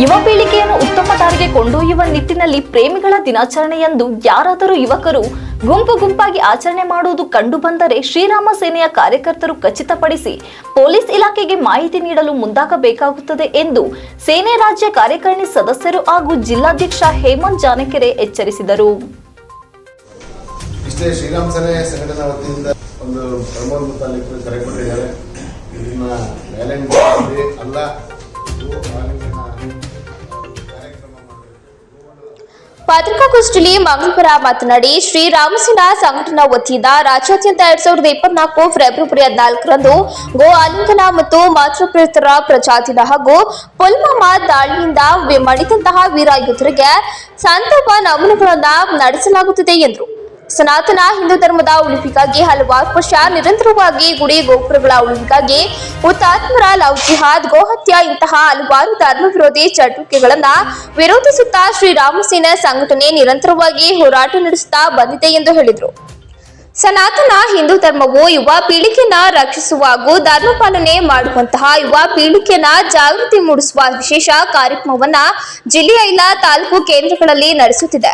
ಯುವ ಪೀಳಿಗೆಯನ್ನು ಉತ್ತಮ ದಾರಿಗೆ ಕೊಂಡೊಯ್ಯುವ ನಿಟ್ಟಿನಲ್ಲಿ ಪ್ರೇಮಿಗಳ ದಿನಾಚರಣೆಯಂದು ಯಾರಾದರೂ ಯುವಕರು ಗುಂಪು ಗುಂಪಾಗಿ ಆಚರಣೆ ಮಾಡುವುದು ಕಂಡು ಬಂದರೆ ಶ್ರೀರಾಮ ಸೇನೆಯ ಕಾರ್ಯಕರ್ತರು ಖಚಿತಪಡಿಸಿ ಪೊಲೀಸ್ ಇಲಾಖೆಗೆ ಮಾಹಿತಿ ನೀಡಲು ಮುಂದಾಗಬೇಕಾಗುತ್ತದೆ ಎಂದು ಸೇನೆ ರಾಜ್ಯ ಕಾರ್ಯಕಾರಿಣಿ ಸದಸ್ಯರು ಹಾಗೂ ಜಿಲ್ಲಾಧ್ಯಕ್ಷ ಹೇಮಂತ್ ಜಾನಕೆರೆ ಎಚ್ಚರಿಸಿದರು. ಒಂದು ಪತ್ರಿಕಾಗೋಷ್ಠಿಯಲ್ಲಿ ಮಂಗಳವಾರ ಮಾತನಾಡಿ ಶ್ರೀರಾಮಸೇನಾ ಸಂಘಟನಾ ವತಿಯಿಂದ ರಾಜ್ಯಾದ್ಯಂತ ಎರಡ್ ಸಾವಿರದ ಇಪ್ಪತ್ನಾಲ್ಕು ಫೆಬ್ರವರಿ ಹದಿನಾಲ್ಕರಂದು ಗೋ ಆಲಿಂಗನ ಮತ್ತು ಮಾತೃಪ್ರೇತರ ಪ್ರಜಾದಿನ ಹಾಗೂ ಪುಲ್ವಾಮಾ ದಾಳಿಯಿಂದ ಮಣಿದಂತಹ ವೀರ ಯೋಧರಿಗೆ ಸಂತಾಪ ನಮನಗಳನ್ನ ನಡೆಸಲಾಗುತ್ತಿದೆ ಎಂದರು. ಸನಾತನ ಹಿಂದೂ ಧರ್ಮದ ಉಳಿವಿಗಾಗಿ ಹಲವಾರು ವರ್ಷ ನಿರಂತರವಾಗಿ ಗುಡಿ ಗೋಪುರಗಳ ಉಳಿವಿಗಾಗಿ ಹುತಾತ್ಮರ ಲವ್ ಜಿಹಾದ್ ಗೋಹತ್ಯ ಇಂತಹ ಹಲವಾರು ಧರ್ಮ ವಿರೋಧಿ ಚಟುವಟಿಕೆಗಳನ್ನ ವಿರೋಧಿಸುತ್ತಾ ಶ್ರೀರಾಮಸೇನೆ ಸಂಘಟನೆ ನಿರಂತರವಾಗಿ ಹೋರಾಟ ನಡೆಸುತ್ತಾ ಬಂದಿದೆ ಎಂದು ಹೇಳಿದರು. ಸನಾತನ ಹಿಂದೂ ಧರ್ಮವು ಯುವ ಪೀಳಿಗೆಯನ್ನ ರಕ್ಷಿಸುವ ಹಾಗೂ ಧರ್ಮ ಪಾಲನೆ ಮಾಡುವಂತಹ ಯುವ ಪೀಳಿಗೆಯನ್ನ ಜಾಗೃತಿ ಮೂಡಿಸುವ ವಿಶೇಷ ಕಾರ್ಯಕ್ರಮವನ್ನ ಜಿಲ್ಲೆಯ ಎಲ್ಲ ತಾಲೂಕು ಕೇಂದ್ರಗಳಲ್ಲಿ ನಡೆಸುತ್ತಿದೆ.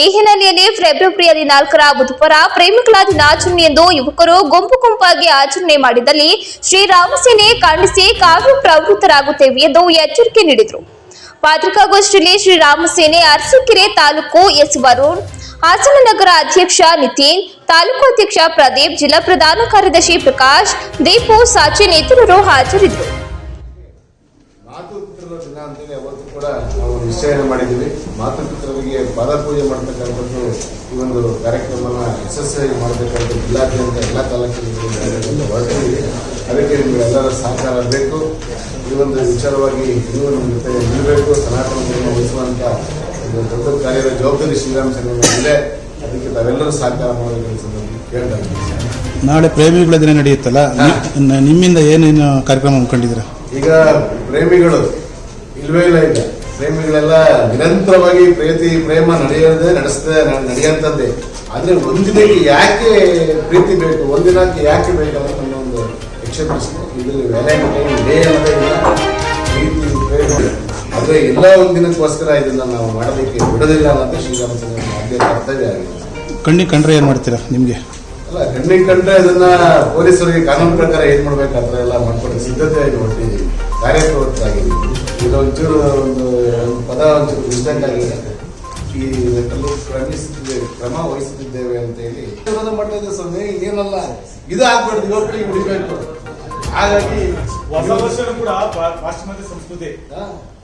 ಈ ಹಿನ್ನೆಲೆಯಲ್ಲಿ ಫೆಬ್ರವರಿ ಹದಿನಾಲ್ಕರ ಬುಧವಾರ ಪ್ರೇಮಿಗಳ ದಿನಾಚರಣೆಯೆಂದು ಯುವಕರು ಗುಂಪು ಗುಂಪಾಗಿ ಆಚರಣೆ ಮಾಡಿದಲ್ಲಿ ಶ್ರೀರಾಮಸೇನೆ ಖಂಡಿಸಿ ಕಾನೂನು ಪ್ರವೃತ್ತರಾಗುತ್ತೇವೆ ಎಂದು ಎಚ್ಚರಿಕೆ ನೀಡಿದರು. ಪತ್ರಿಕಾಗೋಷ್ಠಿಯಲ್ಲಿ ಶ್ರೀರಾಮ ಸೇನೆ ಅರಸೀಕೆರೆ ತಾಲೂಕು ಎಸ್ ವರುಣ್, ಹಾಸನ ನಗರ ಅಧ್ಯಕ್ಷ ನಿತಿನ್, ತಾಲೂಕು ಅಧ್ಯಕ್ಷ ಪ್ರದೀಪ್, ಜಿಲ್ಲಾ ಪ್ರಧಾನ ಕಾರ್ಯದರ್ಶಿ ಪ್ರಕಾಶ್, ದೀಪು ಸಾಚಿನ್ ಇತರರು ಹಾಜರಿದ್ದರು. ಮಾತೃಪಿತೃ ದಿನ ಅಂತೇಳಿ ಅವತ್ತು ಕೂಡ ನಾವು ನಿಶ್ಚಯನ ಮಾಡಿದ್ದೀವಿ. ಮಾತೃಪಿತೃರಿಗೆ ಪಾದ ಪೂಜೆ ಮಾಡ್ತಕ್ಕಂಥದ್ದು ಈ ಒಂದು ಕಾರ್ಯಕ್ರಮನ ಯಶಸ್ವಿಯಾಗಿ ಮಾಡತಕ್ಕಂಥ ಜಿಲ್ಲಾದ್ಯಂತ ಎಲ್ಲ ತಾಲೂಕಿನ ಹೊರಟಿದೆ. ಅದಕ್ಕೆ ನಿಮಗೆಲ್ಲರ ಸಹಕಾರ ಬೇಕು. ಈ ಒಂದು ವಿಚಾರವಾಗಿ ನೀವು ನಮ್ಮ ಜೊತೆ ನಿಲ್ಲಬೇಕು ಸನಾತನ ಧರ್ಮ ಉಳಿಸುವಂತ ಒಂದು ದೊಡ್ಡ ಕಾರ್ಯದ ಜವಾಬ್ದಾರಿ ಶ್ರೀರಾಮ ಸೇನೆ ಇದೆ ಅದಕ್ಕೆ ತಾವೆಲ್ಲರೂ ಸಹಕಾರ ಮಾಡಬೇಕು ಕೇಳ್ತಾ ನಾಳೆ ಪ್ರೇಮಿಗಳ ದಿನ ನಡೆಯುತ್ತಲ್ಲ? ನಿಮ್ಮಿಂದ ಏನೇನು ಕಾರ್ಯಕ್ರಮ ಹಮ್ಮಿಕೊಂಡಿದ್ದೀರಾ ಈಗ ಪ್ರೇಮಿಗಳು ಇಲ್ವೇ ಇಲ್ಲ ಈಗ. ಪ್ರೇಮಿಗಳೆಲ್ಲ ನಿರಂತರವಾಗಿ ಪ್ರೀತಿ ಪ್ರೇಮ ನಡೆಯದೆ ನಡೆಸ್ತದೆ ನಡೆಯುವಂಥದ್ದೇ ಆದ್ರೆ ಒಂದಿನಕ್ಕೆ ಯಾಕೆ ಪ್ರೀತಿ ಬೇಕು? ಒಂದಿನಕ್ಕೆ ಯಾಕೆ ಬೇಕು ಅನ್ನೋ ಒಂದು ಯಕ್ಷ ಪ್ರಶ್ನೆ ಇದರಲ್ಲಿ ವ್ಯಾಲೆಂಟೈನ್ ಡೇ ಅನ್ನೋದೇ ಇಲ್ಲ. ಪ್ರೀತಿ ಪ್ರೇಮ ಆದ್ರೆ ಎಲ್ಲ ಒಂದಿನಕ್ಕೋಸ್ಕರ ಇದನ್ನ ನಾವು ಮಾಡೋದಕ್ಕೆ ಬಿಡೋದಿಲ್ಲ ಅನ್ನೋದು ಶ್ರೀರಾಮಚಂದ್ರ ಆದ್ಯ ಕರ್ತವ್ಯ ಆಗಿದೆ. ಕಣ್ಣಿಗೆ ಕಂಡ್ರೆ ಏನು ಮಾಡ್ತೀರಾ ನಿಮಗೆ? ಅಲ್ಲ ಕಣ್ಣಿಗೆ ಕಂಡ್ರೆ ಇದನ್ನ ಪೊಲೀಸರಿಗೆ ಕಾನೂನು ಪ್ರಕಾರ ಏನ್ ಮಾಡ್ಬೇಕು ಆ ಥರ ಎಲ್ಲ ಮಾಡ್ಕೊಂಡು ಸಿದ್ಧತೆ ಆಗಿ ಮಾಡ್ತೀವಿ ಕಾರ್ಯಪ್ರವೃತ್ತರಾಗಿದ್ದೀವಿ ಇದು ಒಂದು ಪದ ಒಂಚೂರು ಮಿಸ್ಟೇಕ್ ಆಗಿದೆ. ಈ ನಿಟ್ಟಲ್ಲಿ ಕ್ರಮಿಸುತ್ತಿದ್ದೇವೆ ಕ್ರಮ ವಹಿಸುತ್ತಿದ್ದೇವೆ ಅಂತ ಹೇಳಿ. ಮಟ್ಟದ ಸೊನ್ನೆ ಏನಲ್ಲ ಇದು ಆಗ್ಬಾರ್ದು ಯುವಕರಿಗೆ ಉಳಿಬೇಕು ಹಾಗಾಗಿ ಹೊಸ ವರ್ಷನೂ ಕೂಡ ಪಾಶ್ಚಿಮಾತ್ಯ ಸಂಸ್ಕೃತಿ.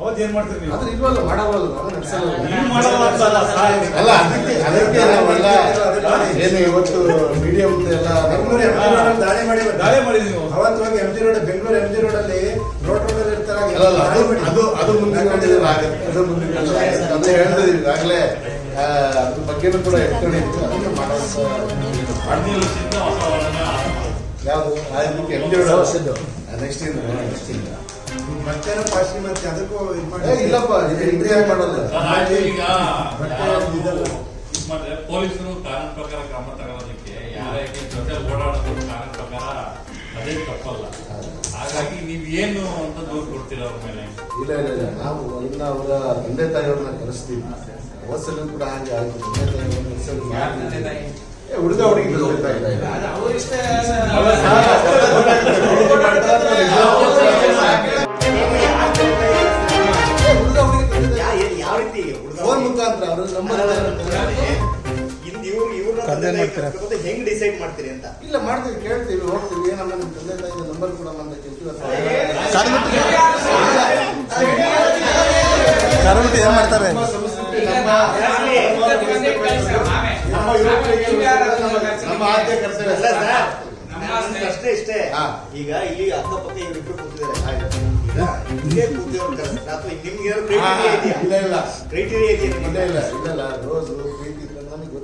ಹೌದು ಏನ್ ಮಾಡ್ತೀರಿ ನೀವು? ಆದ್ರೆ ಇಲ್ವಲ್ಲ ಮಾಡಬಲ್ಲ ನಾವು ಮಾಡಲ್ಲ ಅಲ್ಲ ಅದಕ್ಕೆ ಅದಕ್ಕೆ ನಾವೆಲ್ಲ ಏನು ಇವತ್ತು ಮೀಡಿಯಂ ಎಲ್ಲ ಬೆಂಗಳೂರು ಎಂ ಜಿ ರೋಡ್ ದಾಳಿ ಮಾಡಿ ದಾಳಿ ಮಾಡಿ ನೀವು. ಅವತ್ತು ಹೋಗಿ M G road Bengaluru M G road ಅದು ಅದು ಆಗುತ್ತೆ ಅದು ಮುಂದೆ ಅಂತ ಈಗಾಗಲೇ ಆ, ಅದ್ರ ಬಗ್ಗೆನೂ ಕೂಡ ಇಟ್ಕೊಂಡಿದ್ವಿ ಅದನ್ನು ಮಾಡುವಂತ ಯಾವುದು ಅದಕ್ಕೆ ಎಂ ಜಿ ನೆಕ್ಸ್ಟ್ ಇಂದ ನೆಕ್ಸ್ಟ್ ಇಂದ. ಮತ್ತೆ ಅದಕ್ಕೂ ಇದು ಮಾಡಿ ಇಲ್ಲಪ್ಪ ಇದು ಆದ್ರೆ ಈಗ ಬಟ್ಟೆ ಪೊಲೀಸರು ಕಾನೂನು ಪ್ರಕಾರ ಕ್ರಮ ತಗೊಳ್ಳೋದಕ್ಕೆ ಯಾರೇ ಜೊತೆ ಓಡಾಡೋದು ಕಾನೂನು ಪ್ರಕಾರ ಅದೇ ತಪ್ಪಲ್ಲ. ಹಾಗಾಗಿ ನೀವು ಏನು ಅಂತ ದೂರು ಕೊಡ್ತೀರ ಅವ್ರ ಮೇಲೆ. ಇಲ್ಲ ಇಲ್ಲ ಇಲ್ಲ. ನಾವು ಇನ್ನ ಅವರ ತಂದೆ ತಾಯಿಯವ್ರನ್ನ ಕರೆಸ್ತೀವಿ. ಅವಸರ ಕೂಡ ಹಾಗೆ ಆಯ್ತು. ತಂದೆ ತಾಯಿಯವ್ರನ್ನ ಮಾಡ್ತೀವಿ. ಏ, ಹುಡುಗ ಹುಡುಗಿ ತಂದೆ ತಾಯಿ. ಯಾವ ರೀತಿ ಹುಡುಗ ಫೋನ್ ಮುಖಾಂತರ ಅವರು ನಂಬರ್ ಇಂದ್ ಇವ್ರು ತಂದೆ ಮಾಡ್ತೀರಾ? ಹೆಂಗ್ ಡಿಸೈಡ್ ಮಾಡ್ತೀರಿ ಅಂತ? ಇಲ್ಲ ಮಾಡ್ತೀವಿ ಕೇಳ್ತೀವಿ ಹೋಗ್ತೀವಿ ಏನಮ್ಮ ನಿಮ್ಮ ತಂದೆ ತಾಯಿ ನಂಬರ್ ಕೂಡ ಅಂತ ಕೇಳ್ತೀವಿ ಕಾರ್ಮಿಕ ಏನು ಮಾಡ್ತಾರೆ? ನಮ್ಮ ನಮ್ಮ ನಮ್ಮ ನಮ್ಮ- ನಮ್ಮ ಆದ್ಯ ಕರ್ತವ್ಯ ಅಲ್ಲ ಸರ್ ನಮ್ದು ಅಷ್ಟೇ ಇಷ್ಟೇ. ಈಗ ಇಲ್ಲಿ ಅಕ್ಕಪಕ್ಕ ಇವ್ರಿಬ್ರು ಕೂತಿದ್ದಾರೆ. ಕ್ರೈಟೀರಿಯಾ ಇದೆಯಾ? ಇಲ್ಲ ಇಲ್ಲ. ಕ್ರೈಟೀರಿಯಾ ಇದೆಯಾ ಇಲ್ಲ ಇಲ್ಲ. ಇಲ್ಲ ರೋಸ್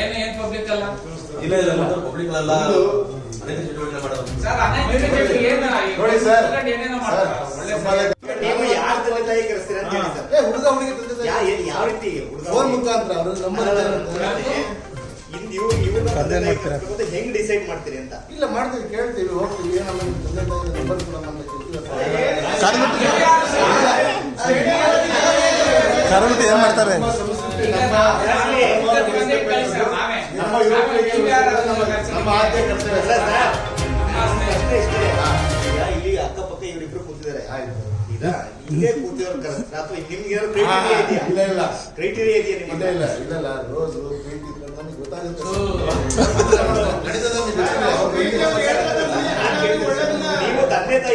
ಏನು ಪಬ್ಲಿಕ್ ಅಲ್ಲ ಇಲ್ಲ ವಿದ್ಯಾರ್ಥಿಗಳೆಲ್ಲ ಒಂದು- ಅನೇಕ ಚಟುವಟಿಕೆ ಮಾಡೋದು ಸರ್ ಏನು ನೋಡಿ ಸರ್ ಏನೇನೋ ಮಾಡ್ತಾರೆ ಒಳ್ಳೆ ನೀವು ಯಾರ ತಂದೆ ತಾಯಿ ಕರೆಸ್ತೀರ ಅಂತ ಹೇಳಿ ಸರ್ ಏ, ಹುಡುಗ ಹುಡುಗಿ ತಂದೆ ತಾಯಿ. ಯಾವ ರೀತಿ ಹುಡುಗ ಫೋನ್? ಮುಖಾಂತರ ಅವರು ನಂಬರ್ ಇನ್ ಇವ್ರು ಇವ್ರನ್ನ ಅದೇನ್ ತಂದೆ ತಾಯಿ ಮಾಡ್ತೀರಾ? ಹೆಂಗ್ ಡಿಸೈಡ್ ಮಾಡ್ತೀರಿ ಅಂತ ಇಲ್ಲ ಮಾಡ್ತೀವಿ ಕೇಳ್ತೀವಿ ಹೋಗ್ತೀವಿ ಏನಾದ್ರು ತಂದೆ ತಾಯಿ ನಂಬರ್ ಕೊಡೋಣ ಅಂತ ಏನ್ ಮಾಡ್ತಾರೆ ನಮ್ಮ ನಮ್ಮ ಆದ್ಯ ಕರ್ತವ್ಯ ಇಲ್ಲಿ. ಅಕ್ಕಪಕ್ಕ ಇವರಿಬ್ರು ಕೂತಿದ್ದಾರೆ ಈಗ ಇಲ್ಲೇ ಕೂತಿರೋರು ಕರೆಸ್ತೀರಾ ಅಥವಾ ನಿಮ್ಗೆ ಕ್ರೈಟೀರಿಯಾ ಇದೆಯಾ ಇಲ್ಲ ಇಲ್ಲ ಕ್ರೈಟೀರಿಯಾ ಇದೆಯಾ ನಿಮ್ಮ ಇಲ್ಲ ಇಲ್ಲ ಇಲ್ಲ ರೋಸ್ ಪ್ರೀತಿ ನಮಗೆ ಗೊತ್ತಾಗುತ್ತೆ ನೀವು ತಂದೆ ಪ್ರೀತಿ